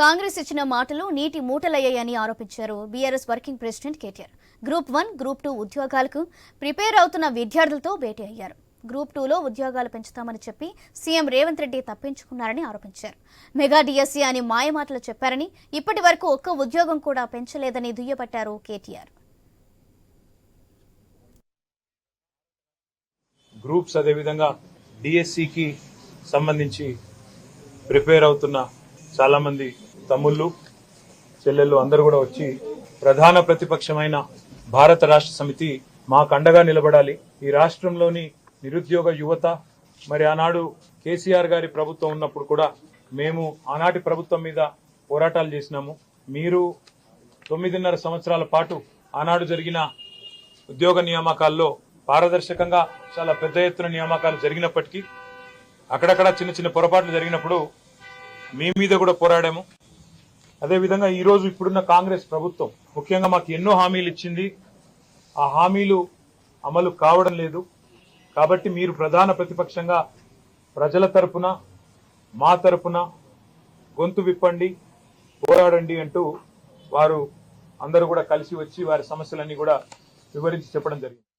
కాంగ్రెస్ ఇచ్చిన మాటలు నీటి మూటలయ్యాయని ఆరోపించారు BRS working president KTR. Group one group two ఉద్యోగాలకు ప్రిపేర్ అవుతున్న విద్యార్థులతో భేటీ అయ్యారు. గ్రూప్ టూలో ఉద్యోగాలు పెంచుతామని చెప్పి సీఎం రేవంత్ రెడ్డి తప్పించుకున్నారని ఆరోపించారు. మెగా డిఎస్సీ అని మాయమాటలు చెప్పారని ఇప్పటి వరకు ఒక్క ఉద్యోగం కూడా పెంచలేదని దుయ్యబట్టారు కేటీఆర్. గ్రూప్స్ అదేవిధంగా డిఎస్సికి సంబంధించి ప్రిపేర్ అవుతున్న చాలా మంది తమ్ముళ్ళు చెల్లెళ్ళు అందరూ కూడా వచ్చి ప్రధాన ప్రతిపక్షమైన భారత రాష్ట్ర సమితి మాకు అండగా నిలబడాలి. ఈ రాష్ట్రంలోని నిరుద్యోగ యువత మరి ఆనాడు కేసీఆర్ గారి ప్రభుత్వం ఉన్నప్పుడు కూడా మేము ఆనాటి ప్రభుత్వం మీద పోరాటాలు చేసినాము. మీరు తొమ్మిదిన్నర సంవత్సరాల పాటు ఆనాడు జరిగిన ఉద్యోగ నియామకాల్లో పారదర్శకంగా చాలా పెద్ద ఎత్తున నియామకాలు జరిగినప్పటికీ అక్కడక్కడ చిన్న చిన్న పొరపాట్లు జరిగినప్పుడు మీ మీద కూడా పోరాడాము. అదేవిధంగా ఈరోజు ఇప్పుడున్న కాంగ్రెస్ ప్రభుత్వం ముఖ్యంగా మాకు ఎన్నో హామీలు ఇచ్చింది. ఆ హామీలు అమలు కావడం లేదు. కాబట్టి మీరు ప్రధాన ప్రతిపక్షంగా ప్రజల తరపున మా తరపున గొంతు విప్పండి పోరాడండి అంటూ వారు అందరూ కూడా కలిసి వచ్చి వారి సమస్యలన్నీ కూడా వివరించి చెప్పడం జరిగింది.